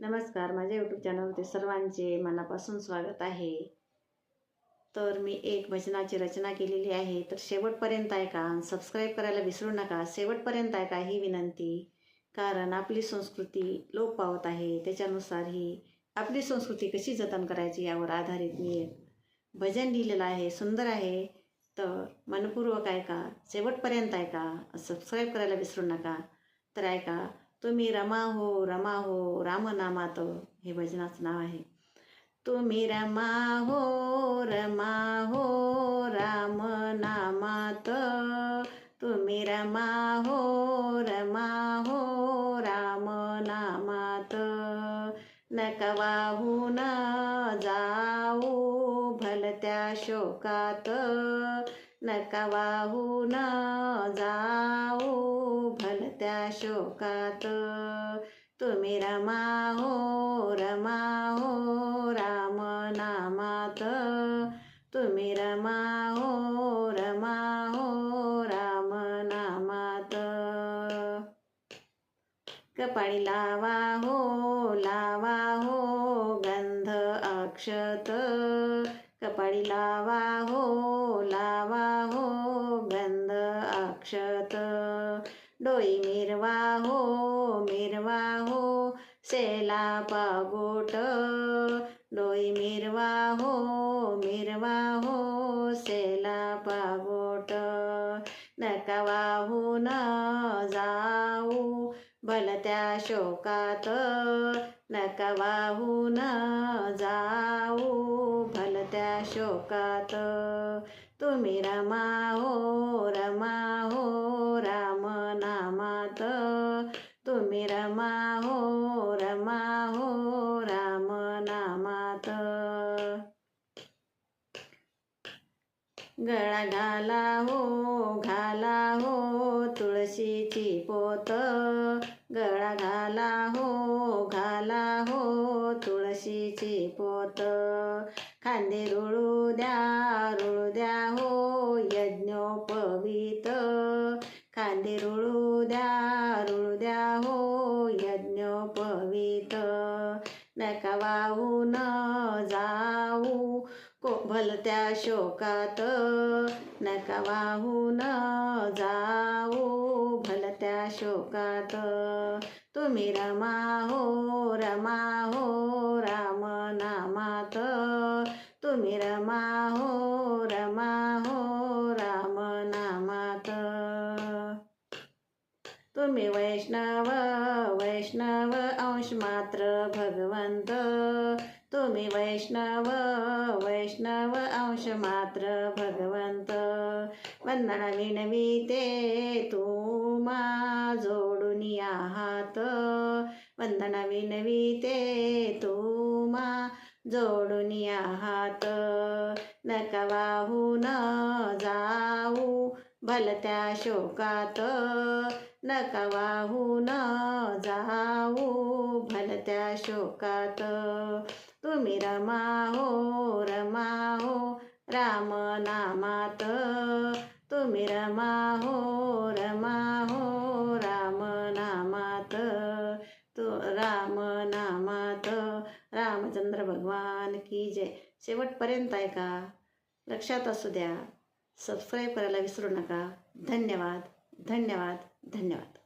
नमस्कार माझ्या यूट्यूब चॅनलमध्ये सर्वांचे मनापासून स्वागत आहे. तर मी एक भजनाची रचना केलेली आहे. तर शेवटपर्यंत ऐका सबस्क्राईब करायला विसरू नका. शेवटपर्यंत ऐका ही विनंती. कारण आपली संस्कृती लोप पावत आहे. त्याच्यानुसार ही आपली संस्कृती कशी जतन करायची यावर आधारित मी एक भजन लिहिलेलं आहे. सुंदर आहे. तर मनपूर्वक ऐका शेवटपर्यंत ऐका सबस्क्राईब करायला विसरू नका. तर ऐका तुम्ही रमा हो रमा हो रामनामात हे भजनाचं नाव आहे. तुम्ही रमा हो रमा हो राम नामात तुम्ही रमा हो रमा हो राम नामात नका वाहून जाऊ भलत्या शोकात. नका वाहून जाओ भलत्या शोकात. तुम्ही रमा हो रमा हो राम नामात. तुम्ही रमा हो रमा हो राम नामात. कपाळी लावा हो लावा हो गंध अक्षत. कपाळी लावा हो ला हो गंध अक्षत डोई मिरवा हो मिरवा हो सेला पागोट डोई मिरवा हो मिरवा हो सेला पागोट नका वाहून जाऊ भलत्या शोकात. नका वाहून जाऊ भलत्या शोकात. तुम्ही रमा हो रमा हो तुम्ही रमा हो रमा हो राम नामात. गळा घाला हो घाला हो तुळशीची पोत. गळा घाला हो घाला हो तुळशीची पोत. खांदे रुळू द्या रुळू द्या हो यज्ञोपवीत. खांदे रुळू द्या रुळू द्या हो यज्ञोपवीत नका वाहून जाऊ को भलत्या शोकात. नका वाहून जाऊ भलत्या शोकात. तुम्ही रमा हो रमा हो राम नामात. तुम्ही रमा हो रमा हो राम नामात तुम्ही वैष्णव वैष्णव अंश मात्र भगवंत. तुम्ही वैष्णव वैष्णव अंश मात्र भगवंत. वंदना विनविते तुम्हा जोडून आहात वंदना विनविते तुम्हा जोडून आहात हात. नका वाहून जा भलत्या शोकात नका वाहून जाऊ. भलत्या शोकात तुम्ही रमा हो रमा हो राम नामात. तुम्ही रमा हो रमा हो राम नामात. तो राम नामात. रामचंद्र भगवान की जय. शेवटपर्यंत आहे का लक्षात असू द्या. सबस्क्राईब करायला विसरू नका. धन्यवाद. धन्यवाद. धन्यवाद.